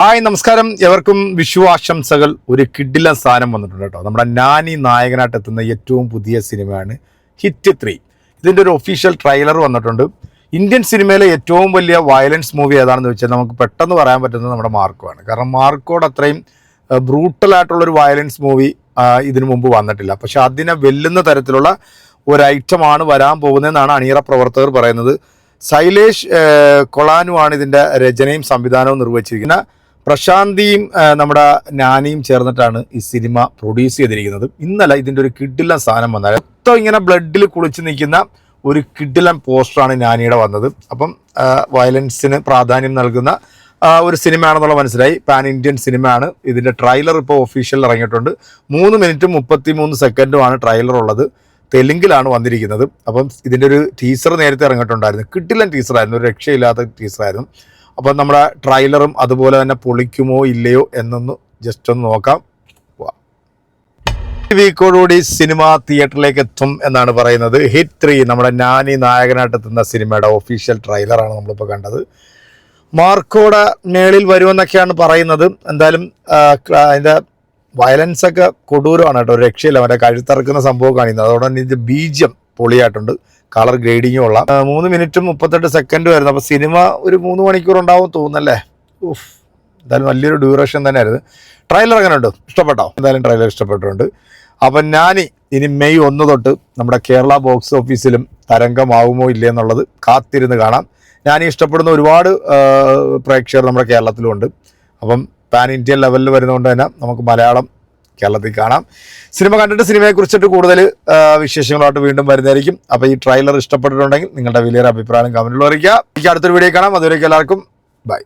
Hi നമസ്കാരം. എവർക്കും വിഷു ആശംസകൾ. ഒരു കിഡില സാധനം വന്നിട്ടുണ്ട് കേട്ടോ. നമ്മുടെ നാനി നായകനായിട്ട് എത്തുന്ന ഏറ്റവും പുതിയ സിനിമയാണ് ഹിറ്റ് ത്രീ ഇതിന്റെ ഒരു ഒഫീഷ്യൽ ട്രെയിലർ വന്നിട്ടുണ്ട്. ഇന്ത്യൻ സിനിമയിലെ ഏറ്റവും വലിയ വയലൻസ് മൂവി ഏതാണെന്ന് വെച്ചാൽ നമുക്ക് പെട്ടെന്ന് പറയാൻ പറ്റുന്നത് നമ്മുടെ മാർക്കോയാണ് കാരണം മാർക്കോട് അത്രയും ബ്രൂട്ടലായിട്ടുള്ളൊരു വയലൻസ് മൂവി ഇതിനു മുമ്പ് വന്നിട്ടില്ല. പക്ഷേ അതിനെ വെല്ലുന്ന തരത്തിലുള്ള ഒരു ഐറ്റമാണ് വരാൻ പോകുന്നതെന്നാണ് അണിയറ പ്രവർത്തകർ പറയുന്നത്. ശൈലേഷ് കൊളാനുവാണ് ഇതിന്റെ രചനയും സംവിധാനവും നിർവഹിച്ചിരിക്കുന്നത്. പ്രശാന്തിയും നമ്മുടെ നാനിയും ചേർന്നിട്ടാണ് ഈ സിനിമ പ്രൊഡ്യൂസ് ചെയ്തിരിക്കുന്നത്. ഇന്നലെ ഇതിന്റെ ഒരു കിഡിലൻ സാധനം വന്നാൽ മൊത്തം ഇങ്ങനെ ബ്ലഡിൽ കുളിച്ച് നിൽക്കുന്ന ഒരു കിഡിലൻ പോസ്റ്ററാണ് നാനിയുടെ വന്നത്. അപ്പം വയലൻസിന് പ്രാധാന്യം നൽകുന്ന ഒരു സിനിമയാണെന്നുള്ള മനസ്സിലായി. പാൻ ഇന്ത്യൻ സിനിമയാണ്. ഇതിന്റെ ട്രെയിലർ ഇപ്പോൾ ഒഫീഷ്യൽ ഇറങ്ങിയിട്ടുണ്ട്. മൂന്ന് മിനിറ്റും മുപ്പത്തി മൂന്ന് സെക്കൻഡുമാണ് ട്രെയിലർ ഉള്ളത്. തെലുങ്കിലാണ് വന്നിരിക്കുന്നത്. അപ്പം ഇതിന്റെ ഒരു ടീസർ നേരത്തെ ഇറങ്ങിയിട്ടുണ്ടായിരുന്നു. കിട്ടില്ല ടീസറായിരുന്നു. ഒരു രക്ഷയില്ലാത്ത ടീസറായിരുന്നു. അപ്പം നമ്മുടെ ട്രൈലറും അതുപോലെ തന്നെ പൊളിക്കുമോ ഇല്ലയോ എന്നൊന്ന് ജസ്റ്റ് ഒന്ന് നോക്കാം. വീക്കോടുകൂടി സിനിമ തിയേറ്ററിലേക്ക് എത്തും എന്നാണ് പറയുന്നത്. ഹിറ്റ് ത്രീ നമ്മുടെ നാനി നായകനായിട്ട് എത്തുന്ന സിനിമയുടെ ഒഫീഷ്യൽ ട്രെയിലറാണ് നമ്മളിപ്പോൾ കണ്ടത്. മാർക്കോടെ മേളിൽ വരുമെന്നൊക്കെയാണ് പറയുന്നത്. എന്തായാലും അതിന്റെ വയലൻസൊക്കെ കൊടൂരമാണ് കേട്ടോ. രക്ഷയില്ല. മറ്റേ കഴുത്തറക്കുന്ന സംഭവം കാണിക്കുന്നത്. അതോടെ തന്നെ ഇതിന്റെ ബീജം. പൊളിയായിട്ടുണ്ട്. കളർ ഗ്രേഡിങ്ങും ഉള്ള. മൂന്ന് മിനിറ്റും മുപ്പത്തെട്ട് സെക്കൻഡ് ആയിരുന്നു. അപ്പോൾ സിനിമ ഒരു മൂന്ന് മണിക്കൂർ ഉണ്ടാവും തോന്നുന്നല്ലേ? ഉഫ്. എന്തായാലും വലിയൊരു ഡ്യൂറേഷൻ തന്നെയായിരുന്നു. ട്രെയിലർ അങ്ങനെ ഉണ്ട് ഇഷ്ടപ്പെട്ടോ? എന്തായാലും ട്രെയിലർ ഇഷ്ടപ്പെട്ടിട്ടുണ്ട്. അപ്പം ഞാൻ ഇനി മെയ് ഒന്ന് തൊട്ട് നമ്മുടെ കേരള ബോക്സ് ഓഫീസിലും തരംഗമാവുമോ ഇല്ലേ എന്നുള്ളത് കാത്തിരുന്ന് കാണാം. ഞാൻ ഇഷ്ടപ്പെടുന്ന ഒരുപാട് പ്രേക്ഷകർ നമ്മുടെ കേരളത്തിലുമുണ്ട് അപ്പം പാൻ ഇന്ത്യൻ ലെവലിൽ വരുന്നതുകൊണ്ട് തന്നെ നമുക്ക് മലയാളം കേരളത്തിൽ കാണാം. സിനിമ കണ്ടിട്ട് സിനിമയെ കുറിച്ചിട്ട് കൂടുതൽ വിശേഷങ്ങളായിട്ട് വീണ്ടും വരുന്നതായിരിക്കും. അപ്പോൾ ഈ ട്രെയിലർ ഇഷ്ടപ്പെട്ടിട്ടുണ്ടെങ്കിൽ നിങ്ങളുടെ വലിയൊരു അഭിപ്രായം കമന്റിൽ അറിയിക്കുക. എനിക്ക് അടുത്തൊരു വീഡിയോ കാണാം. അതുവരേക്കും എല്ലാവർക്കും ബൈ